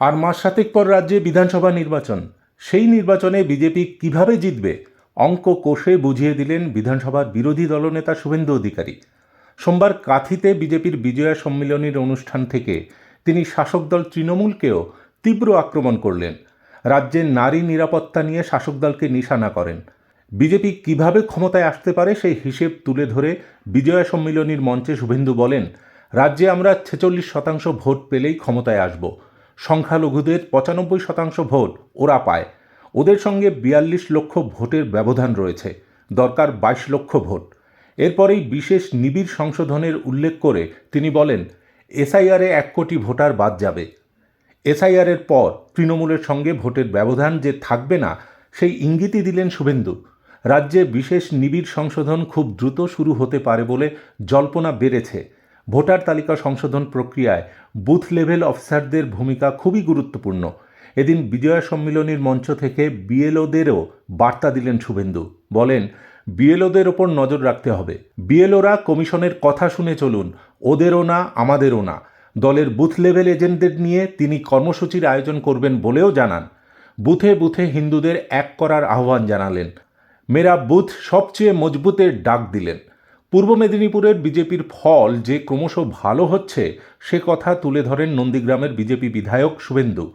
আর মাস সাতেক পর রাজ্যে বিধানসভা নির্বাচন। সেই নির্বাচনে বিজেপি কীভাবে জিতবে? অঙ্ক কোষে বুঝিয়ে দিলেন বিধানসভার বিরোধী দলনেতা শুভেন্দু অধিকারী। সোমবার কাথিতে বিজেপির বিজয়া সম্মিলনীর অনুষ্ঠান থেকে তিনি শাসক দল তৃণমূলকেও তীব্র আক্রমণ করলেন। রাজ্যের নারী নিরাপত্তা নিয়ে শাসক দলকে নিশানা করেন। বিজেপি কীভাবে ক্ষমতায় আসতে পারে সেই হিসেব তুলে ধরে বিজয়া সম্মিলনীর মঞ্চে শুভেন্দু বলেন, রাজ্যে আমরা ছেচল্লিশ শতাংশ ভোট পেলেই ক্ষমতায় আসব। সংখ্যালঘুদের পঁচানব্বই শতাংশ ভোট ওরা পায়। ওদের সঙ্গে বিয়াল্লিশ লক্ষ ভোটের ব্যবধান রয়েছে। দরকার বাইশ লক্ষ ভোট। এরপরেই বিশেষ নিবিড় সংশোধনের উল্লেখ করে তিনি বলেন, এসআইআরে এক কোটি ভোটার বাদ যাবে। এসআইআরের পর তৃণমূলের সঙ্গে ভোটের ব্যবধান যে থাকবে না, সেই ইঙ্গিতই দিলেন শুভেন্দু। রাজ্যে বিশেষ নিবিড় সংশোধন খুব দ্রুত শুরু হতে পারে বলে জল্পনা বেড়েছে। ভোটার তালিকা সংশোধন প্রক্রিয়ায় বুথ লেভেল অফিসারদের ভূমিকা খুবই গুরুত্বপূর্ণ। এদিন বিজয়া সম্মিলনীর মঞ্চ থেকে বিএলওদেরও বার্তা দিলেন শুভেন্দু। বলেন, বিএলওদের ওপর নজর রাখতে হবে। বিএলওরা কমিশনের কথা শুনে চলুন, ওদেরও না, আমাদেরও না। দলের বুথ লেভেল এজেন্টদের নিয়ে তিনি কর্মসূচির আয়োজন করবেন বলেও জানান। বুথে বুথে হিন্দুদের এক করার আহ্বান জানালেন। মেরা বুথ সবচেয়ে মজবুতের ডাক দিলেন। পূর্ব মেদিনীপুরের বিজেপির ফল যে ক্রমশ ভালো হচ্ছে, সে কথা তুলে ধরেন নন্দীগ্রামের বিজেপি বিধায়ক শুভেন্দু।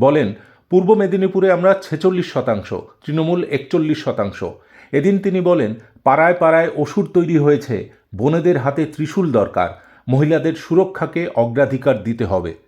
বলেন, পূর্ব মেদিনীপুরে আমরা ছেচল্লিশ শতাংশ, তৃণমূল একচল্লিশ শতাংশ। এদিন তিনি বলেন, পাড়ায় পাড়ায় ওষুধ তৈরি হয়েছে, বোনেদের হাতে ত্রিশূল দরকার, মহিলাদের সুরক্ষাকে অগ্রাধিকার দিতে হবে।